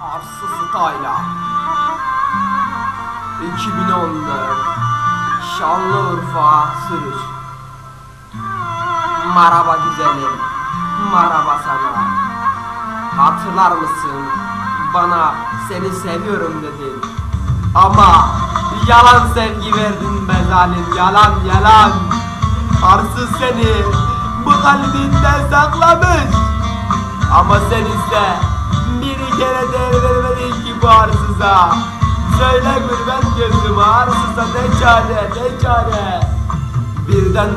Arsız Tayla 2014 Şanlıurfa Sürüş. Merhaba güzelim Merhaba sana. Hatırlar mısın? Bana seni seviyorum dedin. Ama Yalan sevgi verdin be zalim Yalan yalan. Arsız seni Bu kalbinde saklamış. Ama sen ise kere değer vermedin ki bu arsıza. Söyle gurbet gözüm arsıza ne çare ne çare. Birden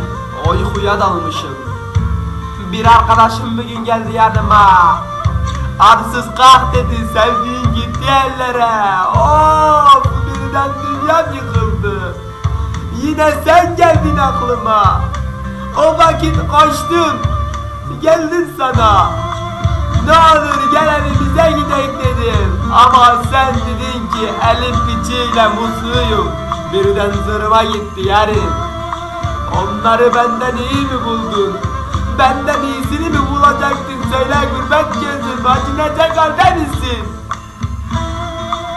uykuya dalmışım. Bir arkadaşım bugün geldi yanıma. Arsız kalk dedi sevdiğin gitti ellere. Of birden dünyam yıkıldı. Yine sen geldin aklıma. O vakit koştum. Geldim sana. Ne olur gel evimize gidelim dedim. Ama sen dedin ki elim piçiyle mutluyum. Birden zırva gitti yarim. Onları benden iyi mi buldun? Benden iyisini mi bulacaktın? Söyle gurbet gözüm acınacak halde misin?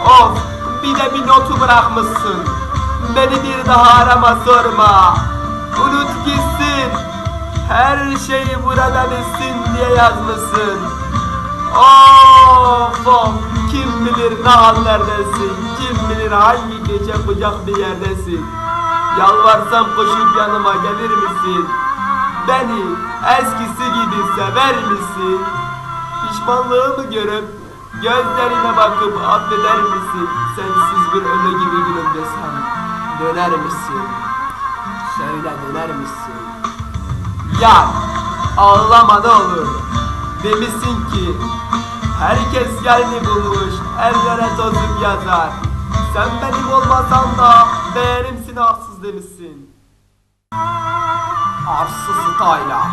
Of bir de bir notu bırakmışsın. Beni bir daha arama sorma. Unut gitsin. Her şeyi burada bilsin diye yazmışsın. Of of kim bilir ne hallerdesin Kim bilir hangi gece bucak bir yerdesin. Yalvarsam koşup yanıma gelir misin? Beni eskisi gibi sever misin? Pişmanlığımı görüp Gözlerine bakıp affeder misin? Sensiz bir ölü gibi gülüm desem Döner misin? Söyle döner misin? Ya ağlama ne olur Demişsin ki Herkes yerini bulmuş Ellere tozup yazar. Sen benim olmasan da Benimsin arsız demişsin. Arsız Tayla